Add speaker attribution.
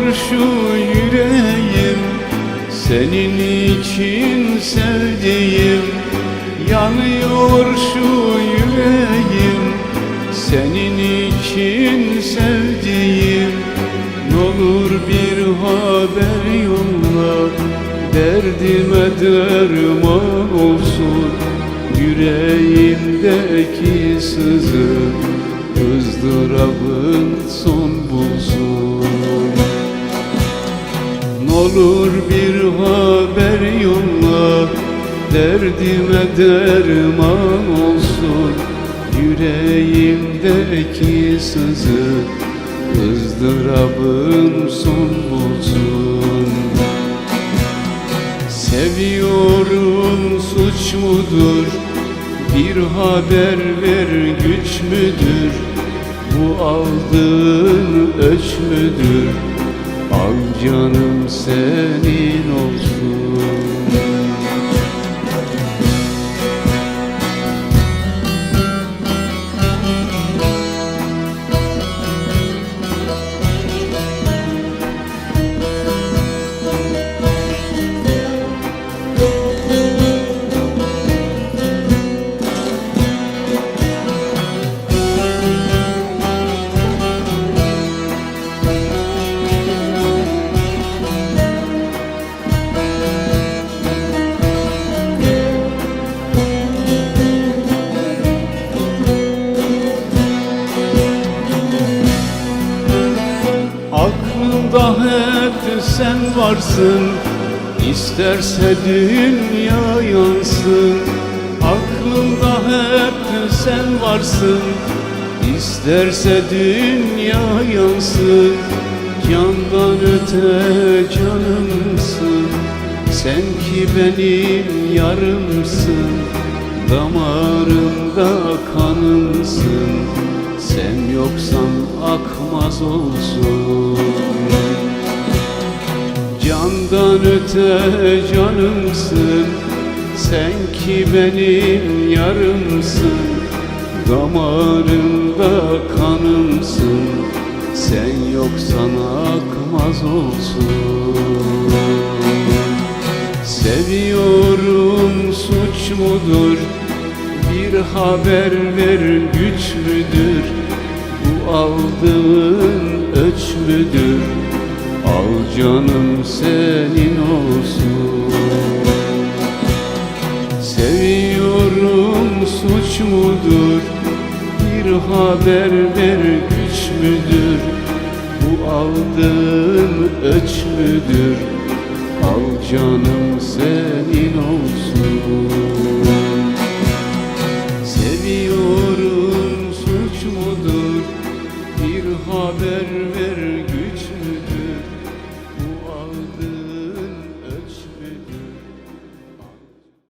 Speaker 1: şu yüreğim Senin için sevdiğim. Yanıyor şu yüreğim Senin için sevdiğim. N'olur bir haber yolla Derdime derman olsun. Yüreğimdeki sızı ızdırabın son bulsun N'olur bir haber yolla Derdime derman olsun. Yüreğimdeki sızı ızdırabın son bulsun. Seviyorum suç mudur? Bir haber ver güç müdür? Bu aldığın öç müdür Al canım senin olsun Aklımda hep sen varsın. İsterse dünya yansın. Aklımda hep sen varsın. İsterse dünya yansın. Candan öte canımsın. Sen ki benim yarımsın. Damarımda kanımsın. Sen yoksan akmaz olsun Candan öte canımsın. Sen ki benim yarımsın. Damarımda kanımsın. Sen yoksan akmaz olsun. Seviyorum suç mudur? Bir haber ver güç müdür? Bu aldığın öç müdür canım senin olsun. Seviyorum suç mudur? Bir haber ver güç müdür? Bu aldığım öç müdür? Al canım senin olsun. Seviyorum suç mudur? Bir haber ver